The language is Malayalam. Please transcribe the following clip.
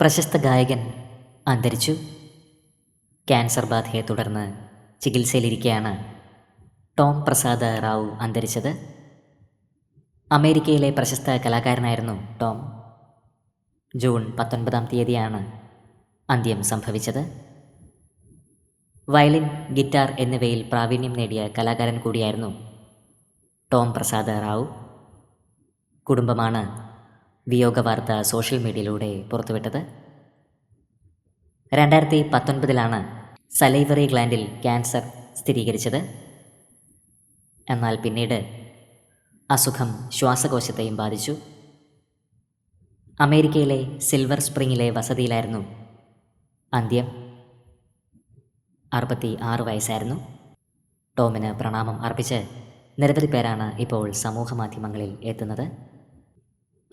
പ്രശസ്ത ഗായകൻ അന്തരിച്ചു. ക്യാൻസർ ബാധയെ തുടർന്ന് ചികിത്സയിലിരിക്കെയാണ് ടോം പ്രസാദ് റാവു അന്തരിച്ചത്. അമേരിക്കയിലെ പ്രശസ്ത കലാകാരനായിരുന്നു ടോം. ജൂൺ പത്തൊൻപതാം തീയതിയാണ് അന്ത്യം സംഭവിച്ചത്. വയലിൻ ഗിറ്റാർ എന്നിവയിൽ പ്രാവീണ്യം നേടിയ കലാകാരൻ കൂടിയായിരുന്നു ടോം പ്രസാദ് റാവു. കുടുംബമാണ് വിയോഗ വാർത്ത സോഷ്യൽ മീഡിയയിലൂടെ പുറത്തുവിട്ടത്. രണ്ടായിരത്തി പത്തൊൻപതിലാണ് സലൈവറി ഗ്ലാൻഡിൽ ക്യാൻസർ സ്ഥിരീകരിച്ചത്. എന്നാൽ പിന്നീട് അസുഖം ശ്വാസകോശത്തെയും ബാധിച്ചു. അമേരിക്കയിലെ സിൽവർ സ്പ്രിങ്ങിലെ വസതിയിലായിരുന്നു അന്ത്യം. അറുപത്തി ആറ് വയസ്സായിരുന്നു. ടോമിന് പ്രണാമം അർപ്പിച്ച് നിരവധി പേരാണ് ഇപ്പോൾ സമൂഹ മാധ്യമങ്ങളിൽ എത്തുന്നത്.